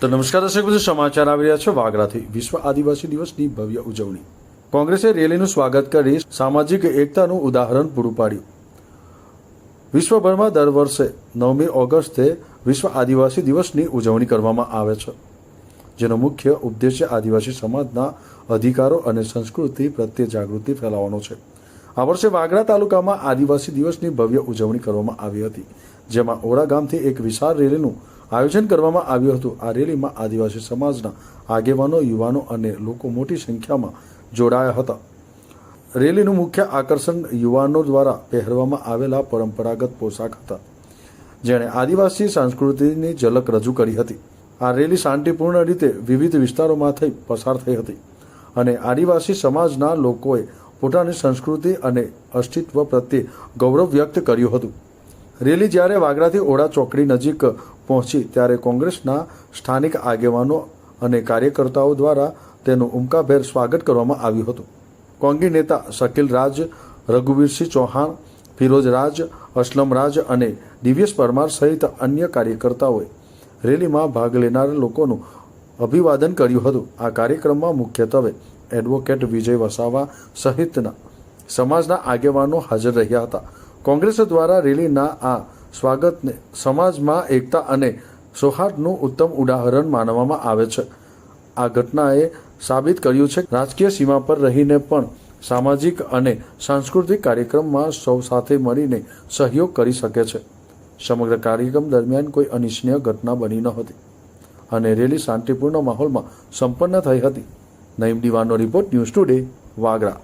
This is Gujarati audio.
તો નમસ્કાર દર્શક મિત્રો, સમાચાર આવી રહ્યા છે વાગરાથી. વિશ્વ આદિવાસી દિવસની ભવ્ય ઉજવણી. કોંગ્રેસે રેલીનું સ્વાગત કરી સામાજિક એકતાનું ઉદાહરણ પૂરું પાડ્યું. વિશ્વભરમાં દર વર્ષે નવમી ઓગસ્ટે વિશ્વ આદિવાસી દિવસની ઉજવણી કરવામાં આવે છે, જેનો મુખ્ય ઉદ્દેશ્ય આદિવાસી સમાજના અધિકારો અને સંસ્કૃતિ પ્રત્યે જાગૃતિ ફેલાવવાનો છે. આ વર્ષે વાગરા તાલુકામાં આદિવાસી દિવસની ભવ્ય ઉજવણી કરવામાં આવી હતી. જેમાં ઓરા ગામથી એક વિશાળ રેલીનું આયોજન કરવામાં આવ્યું હતું. આ રેલીમાં આદિવાસી સમાજના આગેવાનો, યુવાનો અને લોકો મોટી સંખ્યામાં જોડાયા હતા. રેલીનું મુખ્ય આકર્ષણ યુવાનો દ્વારા પહેરવામાં આવેલા પરંપરાગત પોશાક હતા. જેણે આદિવાસી સંસ્કૃતિની ઝલક રજૂ કરી હતી. આ રેલી શાંતિપૂર્ણ રીતે વિવિધ વિસ્તારોમાં થઈ પસાર થઈ હતી અને આદિવાસી સમાજના લોકોએ પોતાની સંસ્કૃતિ અને અસ્તિત્વ પ્રત્યે ગૌરવ વ્યક્ત કર્યું હતું. રેલી જ્યારે વાગરાથી ઓડા ચોકડી નજીક પહોંચી ત્યારે કોંગ્રેસના સ્થાનિક આગેવાનો અને કાર્યકર્તાઓ દ્વારા તેનું ઉમકાભેર સ્વાગત કરવામાં આવ્યું હતું. કોંગી નેતા શકીલ રાજ, રઘુવીરસિંહ ચૌહાણ, ફિરોજ રાજ, અસલમ રાજ અને દિવ્યેશ પરમાર સહિત અન્ય કાર્યકર્તાઓએ રેલીમાં ભાગ લેનાર લોકોનું અભિવાદન કર્યું હતું. આ કાર્યક્રમમાં મુખ્યત્વે એડવોકેટ વિજય વસાવા સહિતના સમાજના આગેવાનો હાજર રહ્યા હતા. કોંગ્રેસ દ્વારા રેલીના આ સ્વાગતને સમાજમાં એકતા અને સૌહાર્દનું ઉત્તમ ઉદાહરણ માનવામાં આવે છે. આ ઘટનાએ સાબિત કર્યું છે રાજકીય સીમા પર રહીને પણ સામાજિક અને સાંસ્કૃતિક કાર્યક્રમમાં સૌ સાથે મળીને સહયોગ કરી શકે છે. સમગ્ર કાર્યક્રમ દરમિયાન કોઈ અનિચ્છનીય ઘટના બની ન હતી અને રેલી શાંતિપૂર્ણ માહોલમાં સંપન્ન થઈ હતી. નઈમ દીવાનો રિપોર્ટ ન્યૂઝ ટુડે, વાગરા.